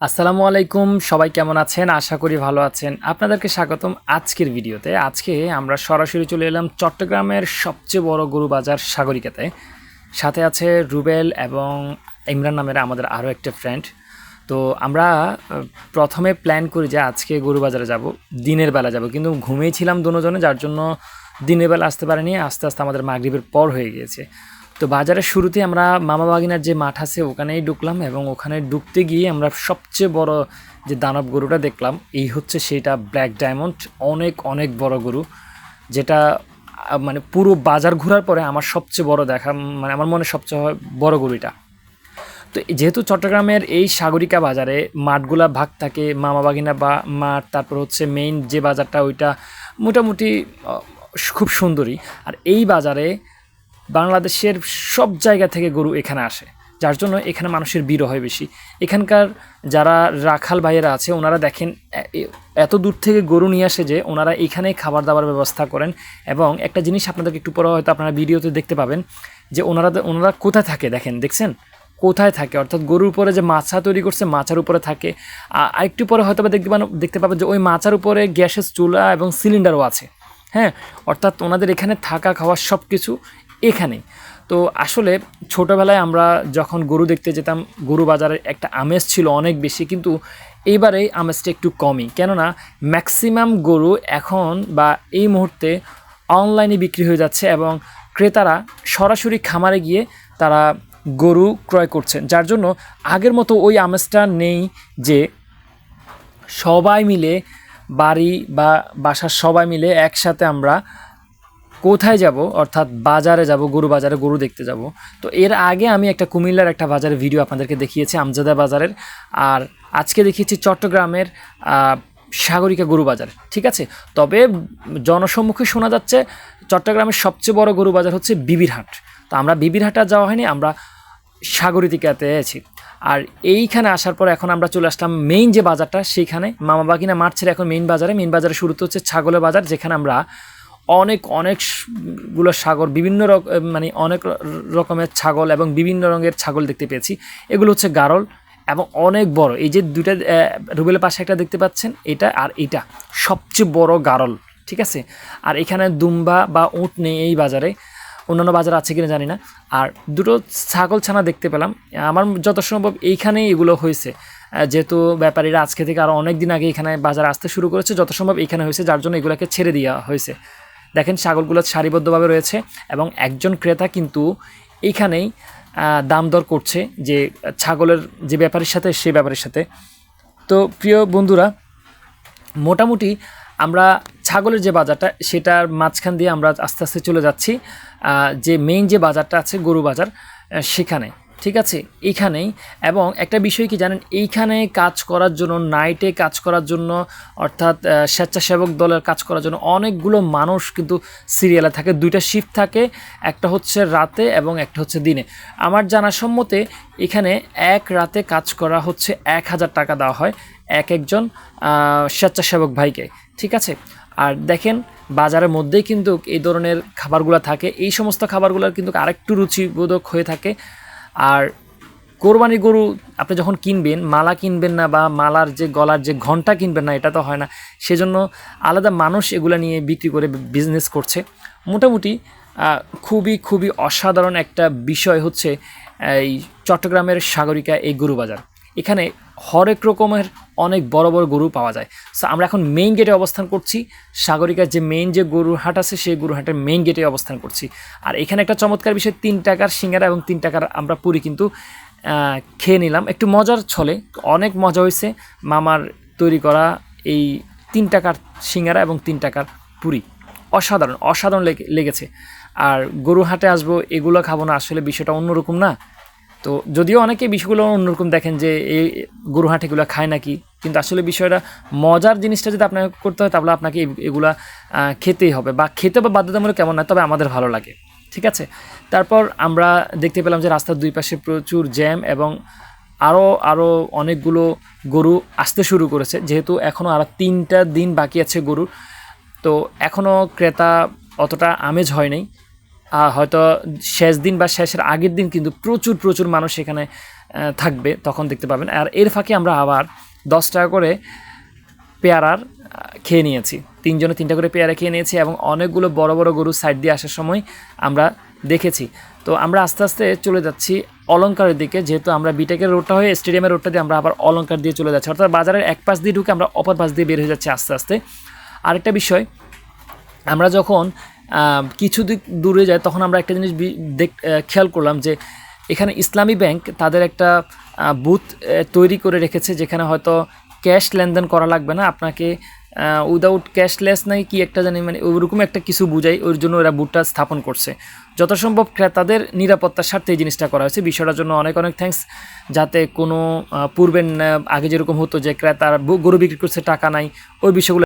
আসসালামু আলাইকুম, সবাই কেমন আছেন? আশা করি ভালো আছেন। আপনাদেরকে স্বাগতম আজকের ভিডিওতে। আজকে আমরা সরাসরি চলে এলাম চট্টগ্রামের সবচেয়ে বড় গরু বাজার সাগরিকাতে। সাথে আছে রুবেল এবং ইমরান নামের আমাদের আরও একটা ফ্রেন্ড তো আমরা প্রথমে প্ল্যান করি যে আজকে গরু বাজারে যাব, দিনের বেলা যাব। কিন্তু ঘুমিয়েছিলাম দুজনে, যার জন্য দিনের বেলা আসতে পারিনি। আস্তে আস্তে আমাদের মাগরিবের পর হয়ে গিয়েছে। তো বাজারের শুরুতে আমরা মামা বাগিনার যে মাঠ আছে, ওখানেই ঢুকলাম এবং ওখানে ঢুকতে গিয়ে আমরা সবচেয়ে বড় যে দানব গরুটা দেখলাম, এই হচ্ছে সেটা ব্ল্যাক ডায়মন্ড অনেক অনেক বড় গরু, যেটা মানে পুরো বাজার ঘোরার পরে আমার সবচেয়ে বড় দেখা মানে আমার মনে সবচেয়ে বড় গরুটা। তো যেহেতু চট্টগ্রামের এই সাগরিকা বাজারে মাঠগুলা ভাগ থাকে মামাবাগিনা বা মাঠ, তারপর হচ্ছে মেইন যে বাজারটা, ওইটা মোটামুটি খুব সুন্দরী আর এই বাজারে বাংলাদেশের সব জায়গা থেকে গরু এখানে আসে। যার জন্য এখানে মানুষের ভিড় হয় বেশি। এখানকার যারা রাখাল ভাইয়েরা আছে, ওনারা দেখেন এত দূর থেকে গরু নিয়ে আসে যে ওনারা এখানেই খাবার দাবার ব্যবস্থা করেন। এবং একটা জিনিস আপনাদেরকে একটু পরে হয়তো আপনারা ভিডিওতে দেখতে পাবেন, যে ওনারা ওনারা কোথায় থাকে দেখেন, দেখছেন? কোথায় থাকে? অর্থাৎ গরুর উপরে যে মাছা তৈরি করছে, মাছার উপরে থাকে। আরেকটু পরে হয়তো দেখতে পান- দেখতে পাবেন যে ওই মাচার উপরে গ্যাসের চুলা এবং সিলিন্ডারও আছে। হ্যাঁ? অর্থাৎ ওনাদের এখানে থাকা, খাওয়া সব কিছু এখানেই। তো আসলে ছোটোবেলায় আমরা যখন গরু দেখতে যেতাম, গরু বাজারের একটা আমেজ ছিল অনেক বেশি, কিন্তু এইবারে আমেজটা একটু কমই। কেননা ম্যাক্সিমাম গরু এখন বা এই মুহূর্তে অনলাইনে বিক্রি হয়ে যাচ্ছে এবং ক্রেতারা সরাসরি খামারে গিয়ে তারা গরু ক্রয় করছেন, যার জন্য আগের মতো ওই আমেজটা নেই যে সবাই মিলে বাড়ি বা বাসার সবাই মিলে একসাথে আমরা কোথায় যাব? অর্থাৎ বাজারে যাব, গরু বাজারে গরু দেখতে যাব। তো এর আগে আমি একটা কুমিল্লার একটা বাজারের ভিডিও আপনাদেরকে দেখিয়েছি, আমজাদা বাজারের। আর আজকে দেখিয়েছি চট্টগ্রামের সাগরিকা গরু বাজার, ঠিক আছে? তবে জনসম্মুখে শোনা যাচ্ছে চট্টগ্রামের সবচেয়ে বড় গরু বাজার হচ্ছে বিবিরহাট। তো আমরা বিবিরহাট আর যাওয়া হয়নি, আমরা সাগরিতিকাতে আছি। আর এইখানে আসার পর এখন আমরা চলে আসলাম মেইন যে বাজারটা, সেইখানে মামাবাগিনা মাঠ ছেড়ে এখন মেইন বাজারে। মেইন বাজারে শুরুতে হচ্ছে ছাগলের বাজার, যেখানে আমরা অনেক অনেক স- গুলো সাগর, বিভিন্ন মানে অনেক রকমের ছাগল এবং বিভিন্ন রঙের ছাগল দেখতে পেয়েছি। এগুলো হচ্ছে গারল এবং অনেক বড়। এই যে দুইটা রুবেলের পাশে একটা দেখতে পাচ্ছেন, এটা আর এটা। সবচেয়ে বড় গারল, ঠিক আছে? আর এখানে দুম্বা বা উট নেই এই বাজারে। অন্যান্য বাজার আছে কিনা জানি না। আর দুটো ছাগল ছানা দেখতে পেলাম। আমার যত সম্ভব এইখানেই এগুলো হয়েছে। যেহেতু ব্যাপারীরা আজকে থেকে আরও অনেক দিন আগে এখানে বাজার আসতে শুরু করেছে, যত সম্ভব এখানে হয়েছে, যার জন্য এগুলোকে ছেড়ে দেওয়া হয়েছে। দেখেন ছাগলগুলো সারিবদ্ধভাবে রয়েছে এবং একজন ক্রেতা কিন্তু এইখানেই দাম দর করছে যে ছাগলের যে ব্যাপারের সাথে সেই ব্যাপারের সাথে। তো প্রিয় বন্ধুরা, মোটামুটি আমরা ছাগলের যে বাজারটা, সেটার মাঝখান দিয়ে আমরা আস্তে আস্তে চলে যাচ্ছি। যে মেইন যে বাজারটা আছে, গরু বাজার সেখানে। ঠিক আছে, এইখানেই। এবং একটা বিষয় কি জানেন, এইখানে কাজ করার জন্য নাইটে কাজ করার জন্য, অর্থাৎ স্বেচ্ছাসেবক দলের কাজ করার জন্য অনেকগুলো মানুষ কিন্তু সিরিয়ালে থাকে। দুইটা শিফট থাকে, একটা হচ্ছে রাতে এবং একটা হচ্ছে দিনে। আমার জানা সম্মতে, এখানে এক রাতে কাজ করা হচ্ছে এক হাজার টাকা দেওয়া হয় এক একজন স্বেচ্ছাসেবক ভাইকে, ঠিক আছে? আর দেখেন, বাজারের মধ্যেই কিন্তু এই ধরনের খাবারগুলো থাকে। এই সমস্ত খাবারগুলোর কিন্তু আরেকটু রুচিবোধক হয়ে থাকে। আর কোরবানি গরু আপনি যখন কিনবেন, মালা কিনবেন না বা মালার যে গলার যে ঘণ্টা কিনবেন না, এটা তো হয় না। সেজন্য আলাদা মানুষ এগুলো নিয়ে বিক্রি করে বিজনেস করছে। মোটামুটি খুবই খুবই অসাধারণ একটা বিষয় হচ্ছে, এই চট্টগ্রামের সাগরিকা এই গরু বাজার এখানে হরেক রকমের অনেক বড় বড় গরু পাওয়া যায়। সো আমরা এখন মেইন গেটে অবস্থান করছি। সাগরিকার যে মেইন যে গরুর হাট আছে, সেই গরুর হাটের মেইন গেটে অবস্থান করছি। আর এখানে একটা চমৎকার বিষয়, তিন টাকার সিঙ্গারা এবং তিন টাকার আমরা পুরি কিন্তু খেয়ে নিলাম। একটু মজার ছলে, অনেক মজা হয়েছে মামার তৈরি করা এই তিন টাকার সিঙ্গারা এবং তিন টাকার পুরি। অসাধারণ অসাধারণ লেগে- লেগেছে। আর গরু হাটে আসব, এগুলো খাব না, আসলে বিষয়টা অন্যরকম না। তো যদিও অনেকে বিষয়গুলো অন্যরকম দেখেন যে এই গরু হাট এগুলো খায় নাকি কিন্তু আসলে বিষয়টা মজার জিনিসটা যদি আপনাকে করতে হয় তাহলে আপনাকে এগুলা খেতেই হবে। বা খেতে বা বাধ্যতামূলক কেমন না তবে আমাদের ভালো লাগে। ঠিক আছে? তারপর আমরা দেখতে পেলাম যে রাস্তার দুই পাশে প্রচুর জ্যাম এবং আরও আরও অনেকগুলো গরু আসতে শুরু করেছে। যেহেতু এখনও আরও তিনটা দিন বাকি আছে গরুর তো এখনও ক্রেতা অতটা আমেজ হয়নি আহ, হয়তো শেষ দিন বা শেষের আগের দিন কিন্তু প্রচুর প্রচুর মানুষ এখানে থাকবে তখন দেখতে পাবেন। আর এর ফাঁকে আমরা আবার দশ টাকা করে পেয়ারার খেয়ে নিয়েছি। তিনজনে তিনটা করে পেয়ারা খেয়ে নিয়েছি এবং অনেকগুলো বড় বড় গরু সাইড দিয়ে আসার সময় আমরা দেখেছি। তো আমরা আস্তে আস্তে চলে যাচ্ছি অলঙ্কারের দিকে, যেহেতু আমরা বিটেকের রোডটা হয়ে স্টেডিয়ামের রোডটা দিয়ে আমরা আবার অলঙ্কার দিয়ে চলে যাচ্ছি। অর্থাৎ বাজারের এক পাশ দিয়ে ঢুকে আমরা অপর পাশ দিয়ে বের হয়ে যাচ্ছি আস্তে আস্তে। আরেকটা বিষয়, আমরা যখন কিছু দিক দূরে যায়, তখন আমরা একটা জিনিস দেখ খেয়াল করলাম যে এখানে ইসলামী ব্যাংক তাদের একটা বুথ তৈরি করে রেখেছে, যেখানে হয়তো ক্যাশ লেনদেন করা লাগবে না। আপনাকে উইদাউট ক্যাশলেস নাই কি একটা জানি মানে ওইরকম একটা কিছু বুঝাই, ওর জন্য ওরা বুথটা স্থাপন করছে। যত সম্ভব ক্রেতাদের নিরাপত্তার স্বার্থে এই জিনিসটা করা হয়েছে। বিষয়টার জন্য অনেক অনেক থ্যাঙ্কস যাতে কোনো পূর্বের আগে যেরকম হতো যে ক্রেতার গরু বিক্রি করছে, টাকা নাই, ওই বিষয়গুলো